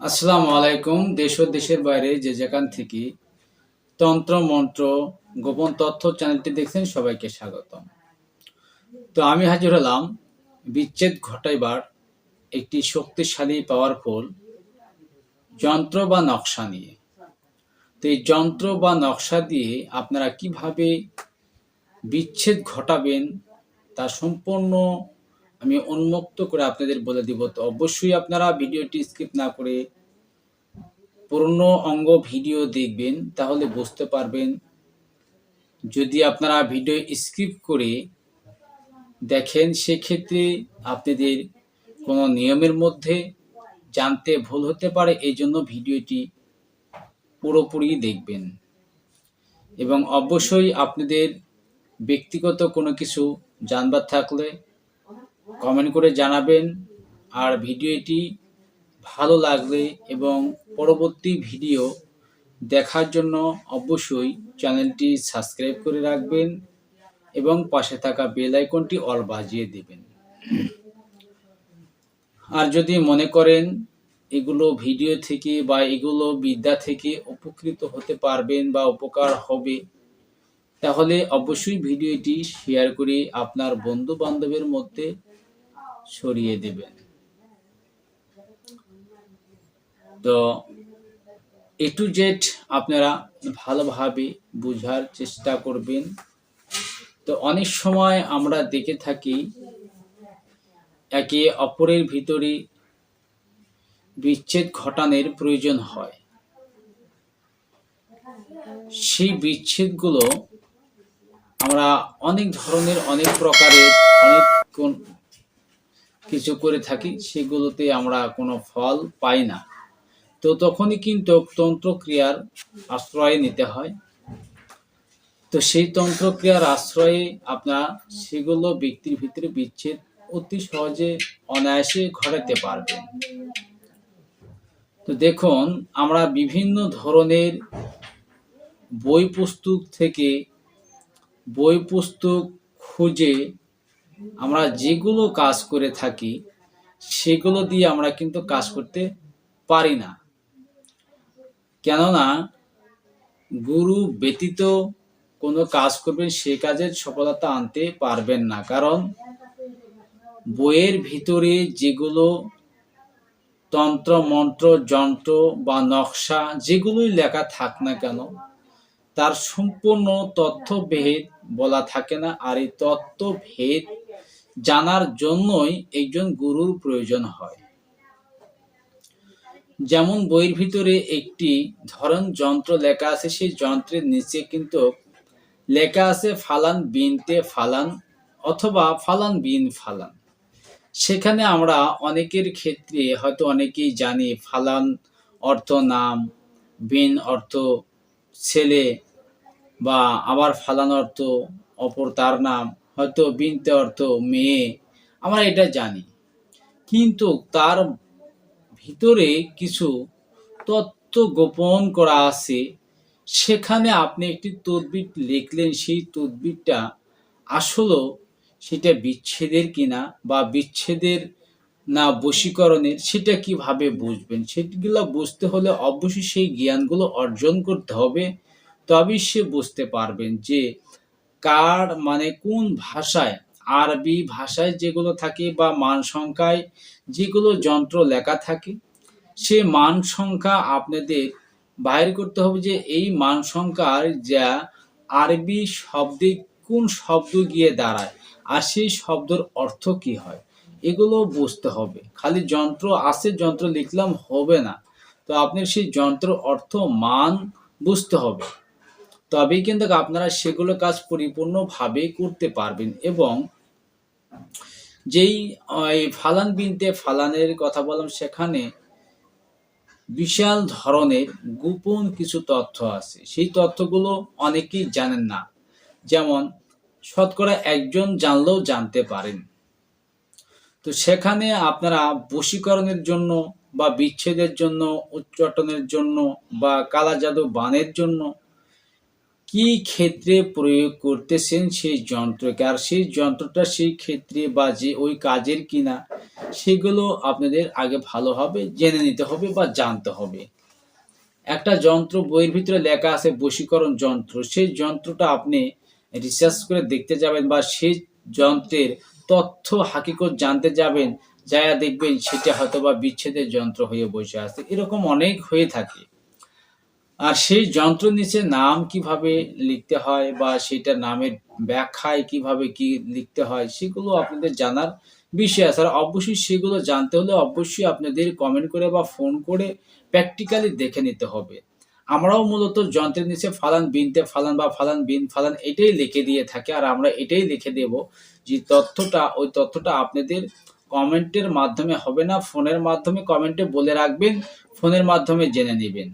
আসসালামু আলাইকুম, দেশ ও দেশের বাইরে যে যেখান থেকে তন্ত্র, মন্ত্র, গোপন তথ্য চ্যানেলটি দেখছেন সবাইকে স্বাগতম। তো আমি হাজির হলাম বিচ্ছেদ ঘটাইবার একটি শক্তিশালী পাওয়ারফুল যন্ত্র বা নকশা নিয়ে। তো এই যন্ত্র বা নকশা দিয়ে আপনারা কীভাবে বিচ্ছেদ ঘটাবেন তা সম্পূর্ণ আমি উন্মুক্ত করে আপনাদের বলে দিব। তো অবশ্যই আপনারা ভিডিওটি স্কিপ না করে পূর্ণ অঙ্গ ভিডিও দেখবেন, তাহলে বুঝতে পারবেন। যদি আপনারা ভিডিও স্কিপ করে দেখেন, সেক্ষেত্রে আপনাদের কোনো নিয়মের মধ্যে জানতে ভুল হতে পারে এই জন্য ভিডিওটি পুরোপুরি দেখবেন। এবং অবশ্যই আপনাদের ব্যক্তিগত কোনো কিছু জানবার থাকলে কমেন্ট করে জানাবেন আর ভিডিওটি ভালো লাগলে এবং পরবর্তী ভিডিও দেখার জন্য অবশ্যই চ্যানেলটি সাবস্ক্রাইব করে রাখবেন এবং পাশে থাকা বেল আইকনটি অল বাজিয়ে দেবেন। আর যদি মনে করেন এগুলো ভিডিও থেকে বা এগুলো বিদ্যা থেকে উপকৃত হতে পারবেন বা উপকার হবে, তাহলে অবশ্যই ভিডিওটি শেয়ার করে আপনার বন্ধু বান্ধবের মধ্যে ছড়িয়ে দেবেন তো এ টু জেড আপনারা ভালোভাবে বোঝার চেষ্টা করবেন। তো অনেক সময় আমরা দেখে থাকি, একে অপরের ভিতরে বিচ্ছেদ ঘটানোর প্রয়োজন হয়। সেই বিচ্ছেদগুলো আমরা অনেক ধরনের, অনেক প্রকারের, অনেক কিছু করে থাকি, সেগুলোতে আমরা কোনো ফল পাই না। তো তখনই কিন্তু তন্ত্রক্রিয়ার আশ্রয় নিতে হয়। তো সেই তন্ত্রক্রিয়ার আশ্রয়ে আপনারা সেগুলো ব্যক্তির ভিতরে বিচ্ছেদ অতি সহজে অনায়াসে ঘটাতে পারবেন। তো দেখুন, আমরা বিভিন্ন ধরনের বই পুস্তক থেকে বই পুস্তক খুঁজে আমরা যেগুলো কাজ করে থাকি, সেগুলো দিয়ে আমরা কিন্তু কাজ করতে পারি না। কেননা, গুরু ব্যতীত কোনো কাজ করবেন, সে কাজের সফলতা আনতে পারবেন না। কারণ, বইয়ের ভিতরে যেগুলো তন্ত্র, মন্ত্র, যন্ত্র বা নকশা যেগুলোই লেখা থাক না কেন, তার সম্পূর্ণ তথ্যভেদ বলা থাকে না। আর এই তথ্যভেদ জানার জন্যই একজন গুরুর প্রয়োজন হয়। যেমন বইয়ের ভিতরে একটি ধরন যন্ত্র লেখা আছে, সেই যন্ত্রের নিচে কিন্তু লেখা আছে, ফালান বিনতে ফালান অথবা ফালান বিন ফালান সেখানে আমরা অনেকের ক্ষেত্রে হয়তো অনেকেই জানি, ফালান অর্থ নাম, বিন অর্থ ছেলে বা আবার ফালান অর্থ অপর তার নাম হয়তো বিনতে অর্থ মেয়ে, আমরা এটা জানি। কিন্তু তার ভিতরে কিছু তত্ত্ব গোপন করা আছে। সেখানে আপনি একটি তদবির লিখলেন, সেই তদবিরটা আসলেও সেটা বিচ্ছেদের কিনা বা বিচ্ছেদের না বশীকরণের, সেটা কীভাবে বুঝবেন? সেগুলো বুঝতে হলে অবশ্যই সেই জ্ঞানগুলো অর্জন করতে হবে। তবেই সে বুঝতে পারবেন যে কার মানে কোন ভাষায়? আরবি ভাষায় যেগুলো থাকে বা মান সংখ্যায় যেগুলো যন্ত্র লেখা থাকে, সে মান সংখ্যা আপনাদের বাইর করতে হবে যে এই মান সংখ্যার যা আরবি শব্দে কোন শব্দ গিয়ে দাঁড়ায় আর সেই শব্দের অর্থ কি হয়, এগুলো বুঝতে হবে। খালি যন্ত্র আছে, যন্ত্র লিখলাম হবে না। তো আপনার সেই যন্ত্র অর্থ মান বুঝতে হবে। তবেই কিন্তু আপনারা সেগুলো কাজ পরিপূর্ণভাবে করতে পারবেন এবং যেই ফালান বিনতে ফালানের কথা বললাম, সেখানে বিশাল ধরনের গোপন কিছু তথ্য আছে। সেই তথ্যগুলো অনেকেই জানেন না। যেমন, শতকরা একজন জানলেও জানতে পারেন। তো সেখানে আপনারা বশীকরণের জন্য বা বিচ্ছেদের জন্য, উচ্চাটনের জন্য বা কালা জাদু বানের জন্য কি ক্ষেত্রে প্রয়োগ করতেছেন সেই যন্ত্রকে? আর সেই যন্ত্রটা সেই ক্ষেত্রে বা যে ওই কাজের কিনা, সেগুলো আপনাদের আগে ভালোভাবে জেনে নিতে হবে বা জানতে হবে। একটা যন্ত্র বইয়ের ভিতরে লেখা আছে বশীকরণ যন্ত্র। সেই যন্ত্রটা আপনি রিসার্চ করে দেখতে যাবেন বা সেই যন্ত্রের তথ্য হাকিকত জানতে যাবেন যা দেখবেন সেটা হয়তো বা বিচ্ছেদের যন্ত্র হয়ে বসে আছে। এরকম অনেক হয়ে থাকে। আর সেই যন্ত্র নিচে নাম কীভাবে লিখতে হয় বা সেটার নামের ব্যাখ্যায় কীভাবে কি লিখতে হয়, সেগুলো আপনাদের জানার বিষয় আছে। আর অবশ্যই সেগুলো জানতে হলে অবশ্যই আপনাদের কমেন্ট করে বা ফোন করে প্র্যাকটিক্যালি দেখে নিতে হবে। আমরাও মূলত যন্ত্রের নিচে ফালান বিনতে ফালান বা ফালান বিন ফালান এটাই লিখে দিয়ে থাকে আর আমরা এটাই লিখে দেব যে তথ্যটা, ওই তথ্যটা আপনাদের কমেন্টের মাধ্যমে হবে না। ফোনের মাধ্যমে কমেন্টে বলে রাখবেন ফোনের মাধ্যমে জেনে নেবেন।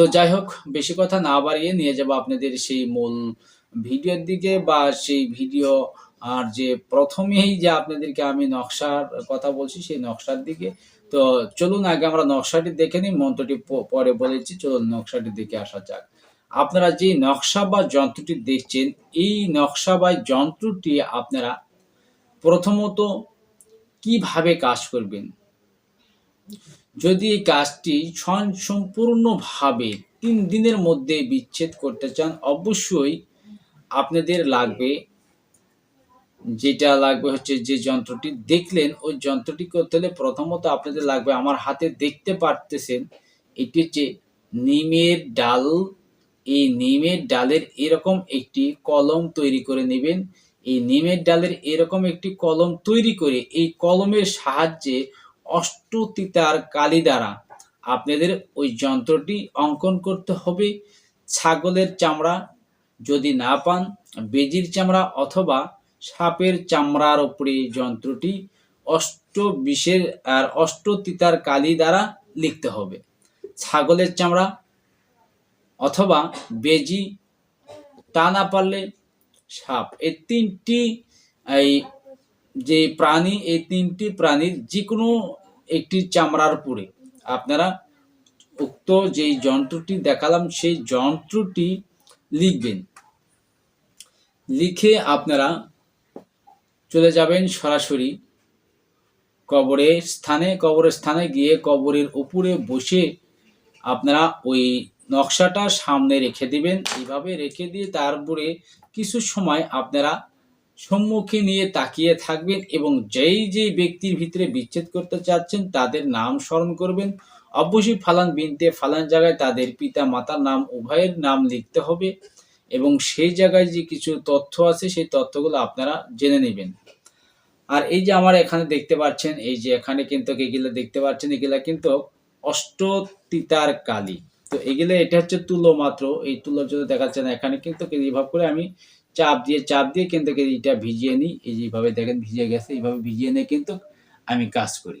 তো যাই হোক বেশি কথা না বাড়িয়ে নিয়ে যাব আপনাদের সেই মূল ভিডিওর দিকে বা সেই ভিডিও আর যে প্রথমেই যে আপনাদেরকে আমি নকশার কথা বলছি সেই নকশার দিকে। তো চলুন আগে আমরা নকশাটি দেখে নিই, মন্ত্রটি পরে বলেছি চলুন নকশাটির দিকে আসা যাক। আপনারা যে নকশা বা যন্ত্রটি দেখছেন, এই নকশা বা যন্ত্রটি আপনারা প্রথমত কীভাবে কাজ করবেন? যদি এই কাজটি সম্পূর্ণভাবে তিন দিনের মধ্যে বিচ্ছেদ করতে চান, অবশ্যই আপনাদের লাগবে, যেটা লাগবে হচ্ছে যে যন্ত্রটি দেখলেন, ওই যন্ত্রটি করতে হলে প্রথমত আপনাদের লাগবে আমার হাতে দেখতে পারতেছেন, এটি হচ্ছে নিমের ডাল। এই নিমের ডালের এরকম একটি কলম তৈরি করে নেবেন। এই নিমের ডালের এরকম একটি কলম তৈরি করে, এই কলমের সাহায্যে অষ্টতিতার কালি দ্বারা আপনাদের ওই যন্ত্রটি অঙ্কন করতে হবে। ছাগলের চামড়া যদি না পান, বেজির চামড়া অথবা সাপের চামড়ার উপরে যন্ত্রটি অষ্ট বিষের আর অষ্টতিতার কালি দ্বারা লিখতে হবে। ছাগলের চামড়া অথবা বেজি তা না পারলে সাপ, এই তিনটি, এই যে প্রাণী, এই তিনটি প্রাণীর যে কোনো একটি চামড়ার উপরে। আপনারা উক্ত যেই যন্ত্রটি দেখালাম, সেই যন্ত্রটি লিখবেন। লিখে আপনারা চলে যাবেন সরাসরি কবরের স্থানে কবরের স্থানে গিয়ে কবরের উপরে বসে আপনারা ওই নকশাটা সামনে রেখে দিবেন। এইভাবে রেখে দিয়ে তারপরে কিছু সময় আপনারা সম্মুখে নিয়ে তাকিয়ে থাকবেন এবং যেই যেই ব্যক্তির ভিতরে বিচ্ছেদ করতে চাচ্ছেন, তাদের নাম স্মরণ করবেন। অবশ্যই ফালান বিনতে ফালান জায়গায় তাদের পিতা মাতার নাম, উভয়ের নাম লিখতে হবে এবং সেই জায়গায় যে কিছু তথ্য আছে, সেই তথ্যগুলো আপনারা জেনে নেবেন। আর এই যে আমার এখানে দেখতে পাচ্ছেন, এই যে এখানে কিন্তু এগুলো দেখতে পাচ্ছেন, এগুলা কিন্তু অষ্টতিতার কালি। তো এগুলো, এটা হচ্ছে তুলো মাত্র। এই তুলো যদি দেখাচ্ছে না, এখানে কিন্তু এইভাবে করে আমি চাপ দিয়ে চাপ দিয়ে কিন্তু এটা ভিজিয়ে নিই। এই যে এইভাবে দেখেন ভিজে গেছে, এইভাবে ভিজিয়ে নিয়ে কিন্তু আমি কাজ করি।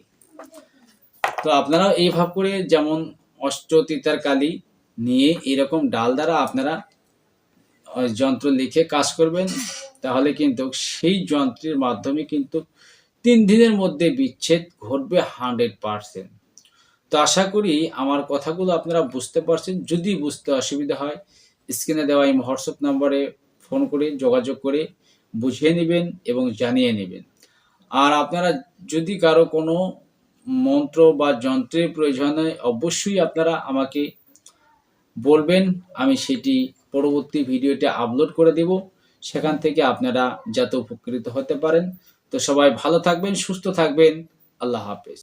তো আপনারাও এইভাবে করে যেমন অষ্টতিতার কালি নিয়ে এরকম ডাল দ্বারা আপনারা যন্ত্র লিখে কাজ করবেন, তাহলে কিন্তু সেই যন্ত্রের মাধ্যমে কিন্তু তিন দিনের মধ্যে বিচ্ছেদ ঘটবে হান্ড্রেড পারসেন্ট। তো আশা করি আমার কথাগুলো আপনারা বুঝতে পারছেন। যদি বুঝতে অসুবিধা হয়, স্ক্রিনে দেওয়া এই হোয়াটসঅ্যাপ নম্বরে ফোন করে, যোগাযোগ করে বুঝিয়ে নেবেন এবং জানিয়ে নেবেন। আর আপনারা যদি কারও কোনো মন্ত্র বা যন্ত্রের প্রয়োজন হয়, অবশ্যই আপনারা আমাকে বলবেন। আমি সেটি পরবর্তী ভিডিওতে আপলোড করে দেব। সেখান থেকে আপনারা যাতে উপকৃত হতে পারেন। তো সবাই ভালো থাকবেন, সুস্থ থাকবেন। আল্লাহ হাফেজ।